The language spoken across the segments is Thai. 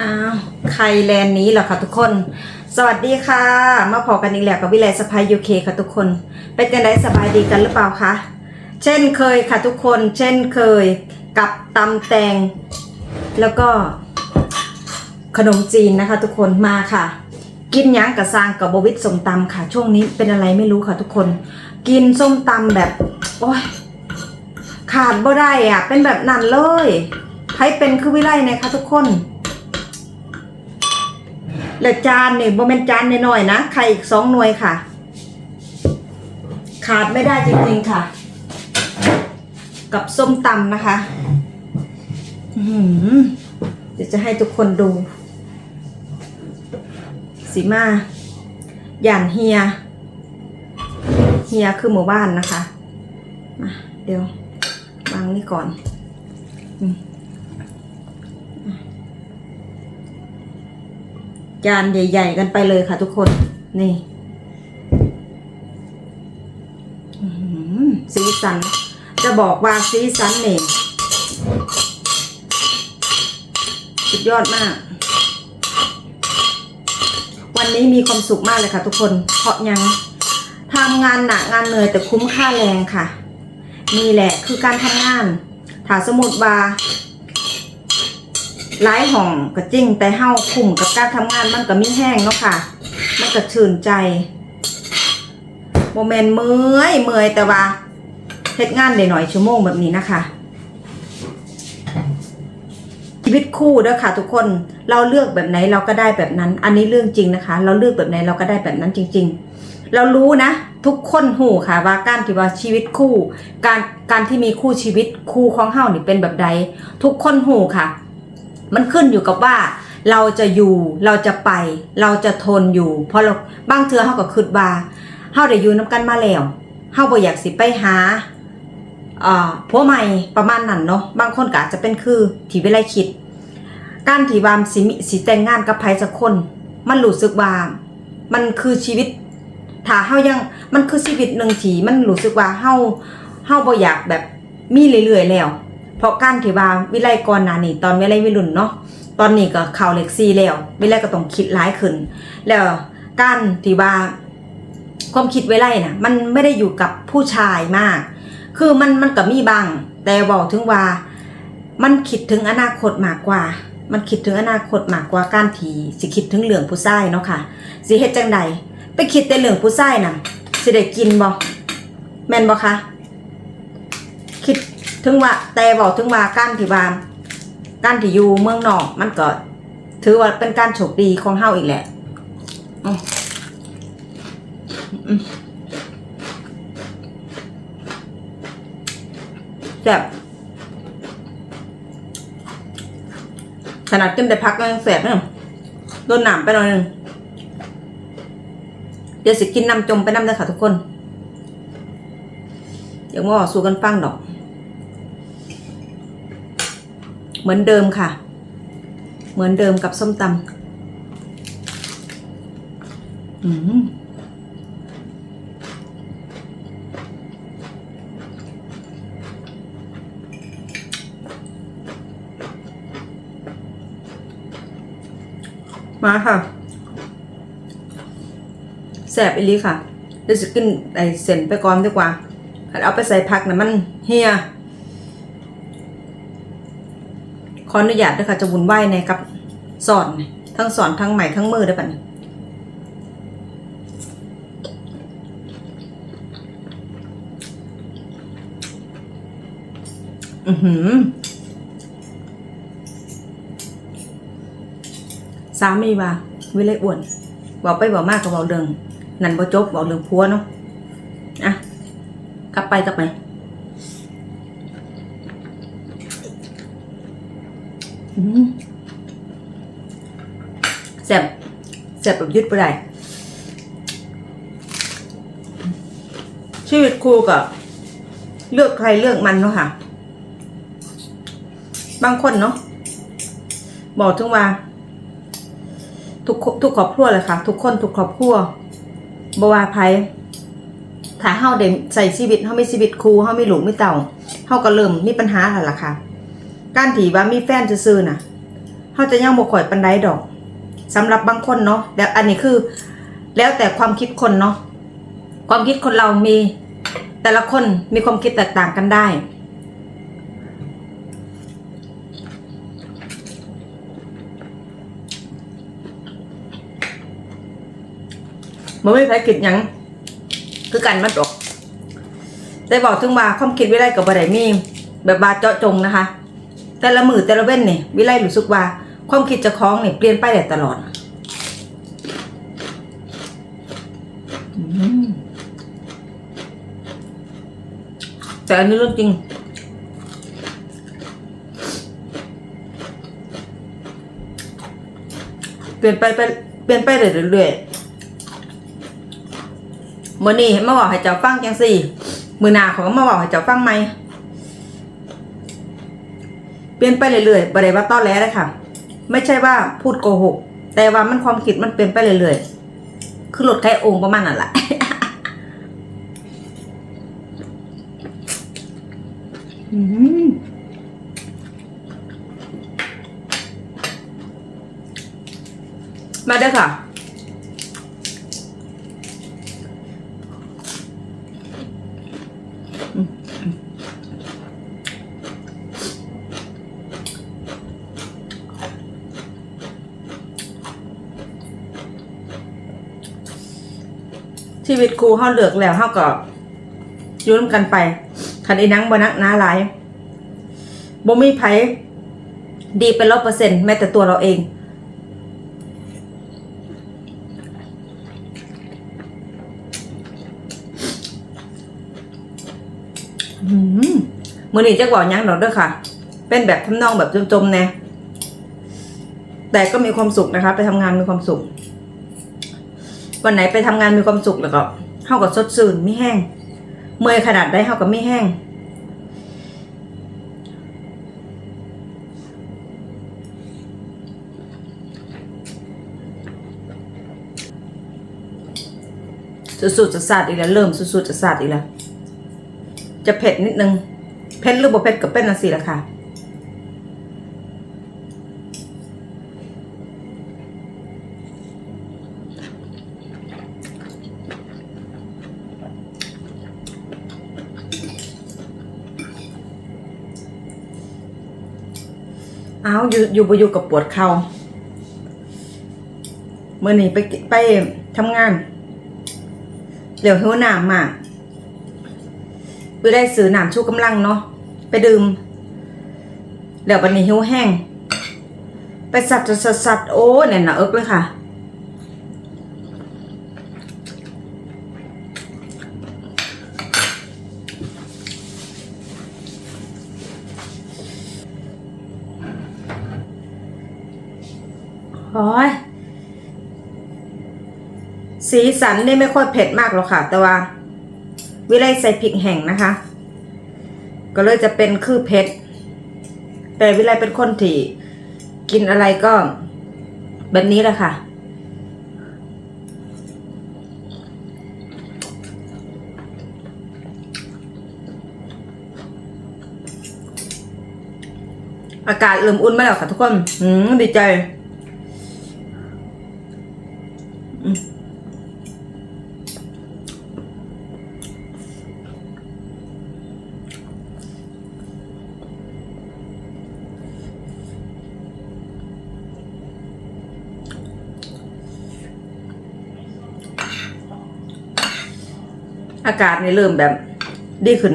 อ้าวไคแลนด์นี้เหรอคะทุกคน สวัสดีค่ะ มาพอกันอีกแล้วกับวิไลสภายยูเคค่ะทุกคน เป็นกันได้สบายดีกันหรือเปล่าคะ เช่นเคยค่ะทุกคน เช่นเคยกับตำแตง แล้วก็ขนมจีนนะคะ ทุกคนมาค่ะ กินยังกับซางกับบวิทส้มตำค่ะ ช่วงนี้เป็นอะไรไม่รู้ค่ะทุกคน กินส้มตำแบบ โอ้ยขาดบ่ได้อะ เป็นแบบนั้นเลยใครเป็นคือวิไลนะคะทุกคน และจานนี่บ่เป็นจานน้อยๆนะไข่อีกสองหน่วยค่ะ ขาดไม่ได้จริงๆค่ะ กับส้มตำนะคะเดี๋ยวจะให้ทุกคนดูสีมาหย่านเฮีย เฮียคือหมู่บ้านนะคะ เดี๋ยววางนี่ก่อน อืม จานใหญ่ ๆ กันไปเลยค่ะทุกคน นี่สีสัน จะบอกว่าสีสันนี่สุดยอดมาก วันนี้มีความสุขมากเลยค่ะ ทุกคน เพราะยังทำงานหนักงานเหนื่อยแต่คุ้มค่าแรงค่ะ นี่แหละคือการทำงานถ้าสมมติว่า หลายห้องก็จริงแต่เฮาคุ้มกับการทำงานมันก็มีแห้งเนาะค่ะ มันก็ชื่นใจโมเมนเมื่อยเมื่อยแต่ว่าเฮ็ดงานได้หน่อยชั่วโมงแบบนี้นะคะ ชีวิตคู่เด้อค่ะ ทุกคนเราเลือกแบบไหนเราก็ได้แบบนั้น อันนี้เรื่องจริงนะคะ เราเลือกแบบไหนเราก็ได้แบบนั้นจริง ๆ เรารู้นะ ทุกคนหูค่ะ ว่าการที่ว่าชีวิตคู่ การการที่มีคู่ชีวิตคู่ของเฮานี่เป็นแบบใด ทุกคนหูค่ะ มันขึ้นอยู่กับว่า เราจะอยู่เราจะไป เราจะทนอยู่ เพราะเราบางเทือเฮาก็คิดว่าเฮาได้อยู่นํกันมาแล้วเฮาบ่อยากสิไปหาผัวใหม่ประมาณนั้นเนาะบางคนก็อาจจะเป็นคือที่เวลาคิด การที่วามสิมิสิแต่งงานกับไผสักคน มันรู้สึกว่ามันคือชีวิตถ้าเฮายังมันคือชีวิตหนึ่งที่มันรู้สึกว่าเฮาเฮาบ่อยากแบบมีเรื่อยๆแล้ว เพราะการที่ว่าวิไลก่อนหน้านี้ตอนวิไลวัยรุ่นเนาะตอนนี้ก็เข้าเลขสี่แล้ววิไลก็ต้องคิดหลายขึ้น แล้วการที่ว่าความคิดวิไลน่ะมันไม่ได้อยู่กับผู้ชายมาก คือมันมันก็มีบางแต่บอกถึงว่ามันคิดถึงอนาคตมากกว่า มันคิดถึงอนาคตมากกว่าการที่สิคิดถึงเรื่องผู้ชายเนาะค่ะสิเฮ็ดจังใดไปคิดแต่เรื่องผู้ชายน่ะสิได้กินบ่แม่นบ่คะคิด ถึงว่าแต่บอกถึงว่าการที่ว่าการที่อยู่เมืองนอกมันก็ถือว่าเป็นการโชคดีของเฮาอีกแหละแซ่บขนาดกินแต่พักก็ยังแสบเนี่ยโดนหนามไปหน่อยหนึงเดี๋ยวสิกินน้ำจมไปน้ำเลยค่ะทุกคนเดี๋ยวมาสู่กันฟังดอก เหมือนเดิมค่ะ เหมือนเดิมกับส้มตำอืมมาค่ะแสบอีลีค่ะเดี๋ยวจะกินไอเส้นไปก่อนดีกว่าถ้าเอาไปใส่ผักนะมันเฮีย ขออนุญาตด้วยค่ะจะวุ่นวายในกับสอน ทั้งสอนทั้งใหม่ทั้งมือได้ปะนี่อือหือสามีว่าวิเลยอ้วนบอกไปบอกมากก็บอกเรื่องนั่นบ่จบบอกเรื่องพัวเนาะอะกลับไปกลับไปอืม แซ่บแซ่บแบบยึดไปได้ชีวิตครูกับเลือกใครเลือกมันเนาะค่ะ บางคนเนาะบอกถึงว่า ทุกทุกครอบครัวเลยค่ะ ทุกคนทุกครอบครัวบว่าไผถ้าเฮาได้ใส่ชีวิตเฮาไมีชีวิตครูเฮาไมีลูกมีเต่าเฮาก็เริ่มมีปัญหาแล้วล่ะค่ะ การที่ว่ามีแฟนซื่อๆน่ะเขาจะยังบ่ข่อยปันไดดอกสำหรับบางคนเนาะแต่อันนี้คือ แล้วแต่ความคิดคนเนาะความคิดคนเรามีแต่ละคนมีความคิดแตกต่างกันได้ มันไม่ใช่คิดยังคือกันมันดอกได้บอกถึงว่าความคิดวิไลกับบ่ได้มี แบบบาเจาะจงนะคะ แต่ละมือแต่ละเว้นเนี่ยวิไลรู้สึกว่า ความคิดจะคล้องเนี่ยเปลี่ยนไปได้ตลอดแต่อันนี้เรื่องจริง เปลี่ยนไปไปเปลี่ยนไปเรื่อยๆมื่อนี้มาบอกให้เจ้าฟังจังสี่ มือหนาขาก็มาบอกให้เจ้าฟังไหม ปลี่ยนไปเรื่อยๆบ่ได้ว่าต้อนแล้วเลยค่ะ ไม่ใช่ว่าพูดโกหก แต่ว่ามันความคิดมันเปลี่ยนไปเรื่อยๆ คือหลดไข่องค์ประมาณนั่นแหละมาเด้อค่ะ ชีวิตครูเฮาเลือกแล้วเฮาก็ยู่ร่วมกันไปคันไอีนังบ่นักหนาหลายบ่มีไผดีเป็นร้อยเปอร์เซ็นต์แม้แต่ตัวเราเอง มือนี้จะบอกยังดอกด้อค่ะ เป็นแบบทำนองแบบจมๆแน่แต่ก็มีความสุขนะคะ ไปทำงานมีความสุข วันไหนไปทำงานมีความสุขแล้วก็เฮากับสดชื่นไม่แห้ง เมื่อยขนาดได้เฮากับไม่แห้ง สุดๆจะสาดอีกแล้วเริ่มสุดๆจะสาดอีกแล้วจะเผ็ดนิดนึงเผ็ดหรือบ่เผ็ดกับเป็นน่ะสิละค่ะ เอาอยู่อยู่บ่อยู่กับปวดเข่าเมื่อนี้ไปไปทำงานเดี๋ยวหิวน้ำมากไปได้ซื้อน้ำชูกำลังเนาะไปดื่มเดี๋ยววันนี้หิวแห้ง ไปสัตว์สัตว์สัตว์โอ้เนี่ยนะเอิกเลยค่ะ อ้ยสีสันนี่ไม่ค่อยเผ็ดมากหรอกค่ะ แต่ว่า วิไลใส่พริกแห้งนะคะ ก็เลยจะเป็นคือเผ็ด แต่วิไลเป็นคนที่กินอะไรก็แบบนี้แหละค่ะ อากาศเริ่มอุ่นมาแล้วค่ะทุกคน อืมดีใจ อากาศนี่เริ่มแบบดีขึ้น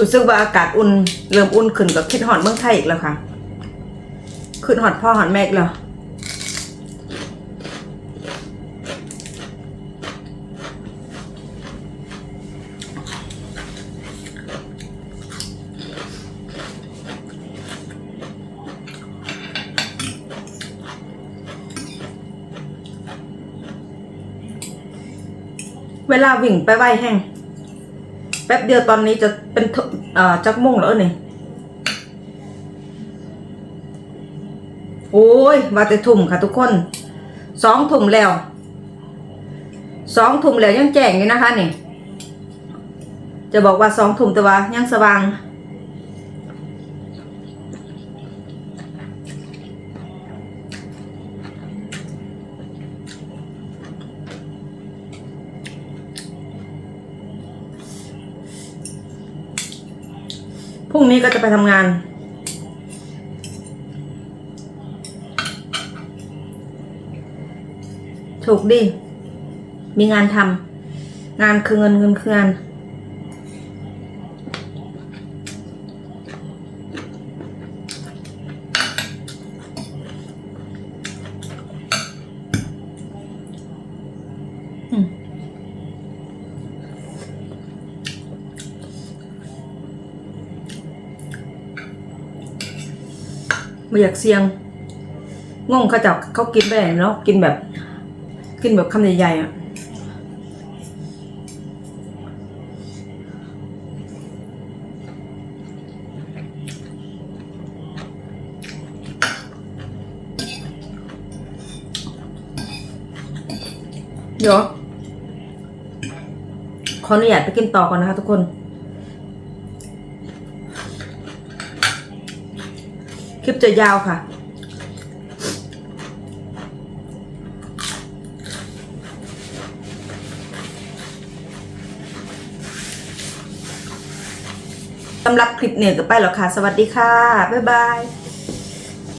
รู้สึกว่าอากาศอุ่น เริ่มอุ่นขึ้นก็คิดหอดเมืองไทยอีกแล้วค่ะขึ้นหอดพ่อหอดแม่อีกแล้วเวลาวิ่งไปไหวแห้ง ป๊บเดียวตอนนี้จะเป็นทเอ่อจักม่งแล้วนี่โอ้ยว่าแต่ถุ่มค่ะทุกคนสองถุ่มแล้วสองถุ่มแล้วยังแจ้งอยู่นะคะนี่ จะบอกว่าสองถุ่มแต่ว่ายังสว่าง พรุ่งนี้ก็จะไปทำงาน ถูกดิ มีงานทำ งานคือเงินเงินคืองาน อยากเสี่ยงงงเขาจับเขากินไปไหนเนาะกินแบบ กินแบบคำใหญ่ๆอะเดี๋ยวขออนุญาตไปกินต่อก่อนนะคะทุกคน ลิปจะยาวค่ะ สำหรับคลิปเนี่ยก็ไปแล้วค่ะ สวัสดีค่ะ บ๊ายบาย